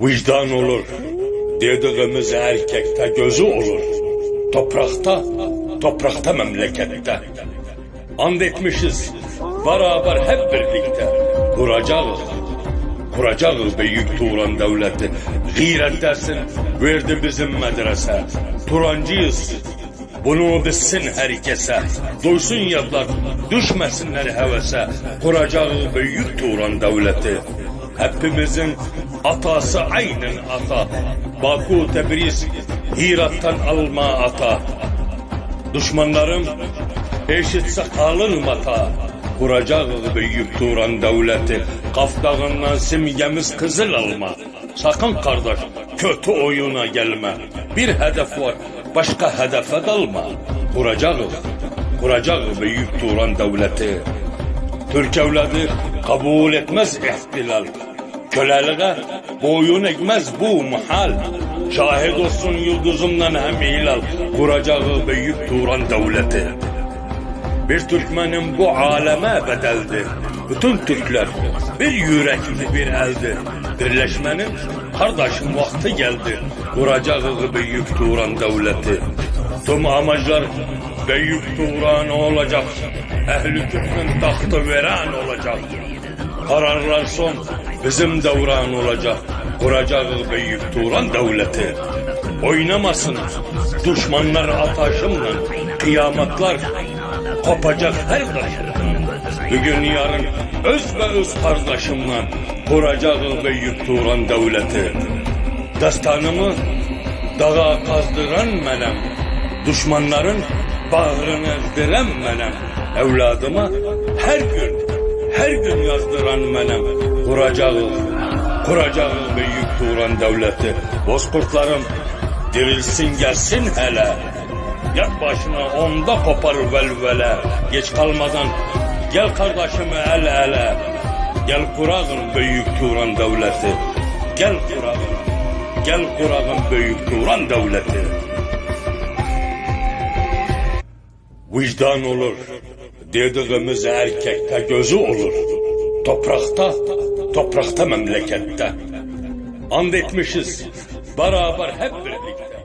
Vicdan olur. Dediğimiz erkekte gözü olur. Toprakta, toprakta memlekette. And etmişiz. Beraber hep birlikte kuracağız. Kuracağız büyük Turan devleti. Gayret dersin verdi bizim medrese. Turancıyız. Bunu bilsin herkese. Duysun yadlar, düşmesinler hevese. Kuracağız büyük Turan devleti. Hepimizin atası aynen ata. Baku Tebriz, Hirat'tan alma ata. Düşmanlarım eşitse kalın mata. Kuracağız büyük Turan devleti. Kaf Dağı'ndan simgemiz kızıl alma. Sakın kardeş kötü oyuna gelme. Bir hedef var başka hedefe dalma. Kuracağız, kuracağız büyük Turan devleti. Türk evladı kabul etmez ihtilal. Köleliğe boyun eğmez bu muhal. Şahit olsun yıldızımdan hem hilal. Kuracağı büyük Turan devleti. Bir Türkmenin bu aleme bedeldi. Bütün Türkler bir yürekli bir eldi. Birleşmenin kardeşim vakti geldi. Kuracağı büyük Turan devleti. Tüm amaclar büyük Turan olacak. Ehli küfrün tahtı veren olacak. Kararlar son bizim devran olacak. Kuracağız büyük Turan devleti. Oynamasın düşmanlar ataşımla. Kıyametler kopacak her taşımdan. Bugün yarın öz ve öz kardeşimle kuracağız büyük Turan devleti. Destanımı dağa kazdıran menem. Düşmanların bağrını ezdiren menem. Evladıma her gün, her gün yazdıran menem. Kuracağız, kuracağız büyük Turan devleti. Bozkurtlarım dirilsin gelsin hele. Yat başına onda kopar velvele. Geç kalmadan gel kardeşim el ele. Gel kurağın büyük Turan devleti. Gel kurağın, gel kurağın büyük Turan devleti. Vicdan olur. Dediğimiz erkekte gözü olur. Toprakta, toprakta memlekette. And etmişiz. Beraber hep birlikte.